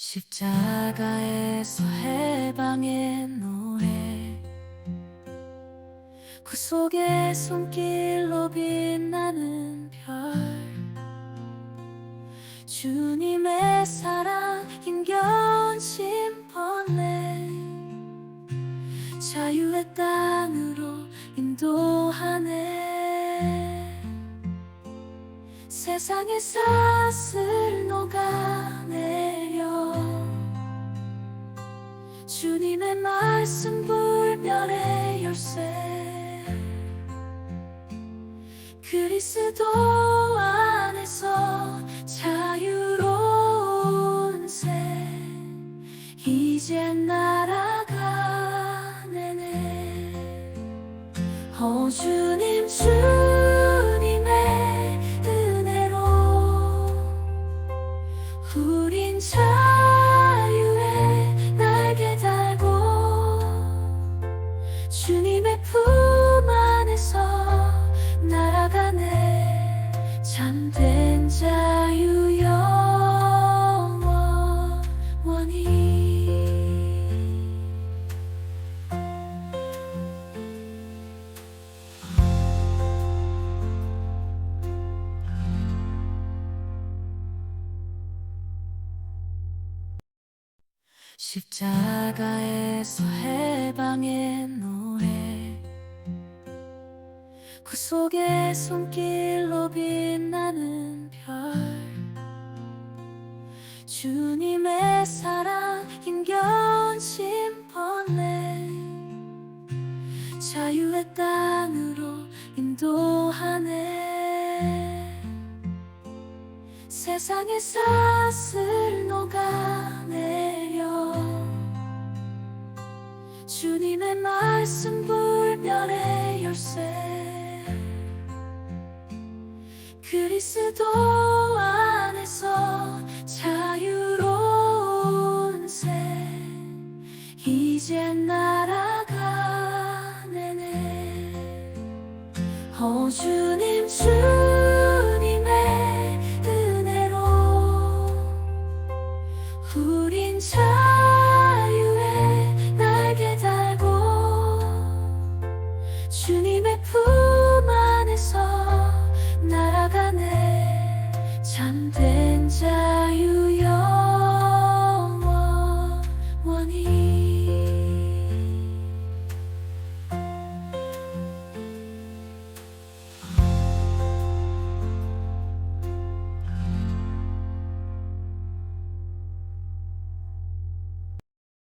십자가에서 해방의 노래. 그 속에 손길로 빛나는 별. 주님의 사랑 힘겨운 심번에 자유의 땅으로 인도하네. 세상의 삿을 녹 그리스도 안에서 자유로운 새 이제 날아가네네. 오 주님 주 십자가에서 해방의 노래. 그 속에 손길로 빛나는 별. 주님의 사랑 힘겨운 심번에 자유의 땅으로 인도하네. 세상의 삿을 녹아 말씀 불멸의 열쇠. 그리스도 안에서 자유로운 새. 이제 날아가네네. 오 주님 주님의 은혜로 우린 자 주님의 품.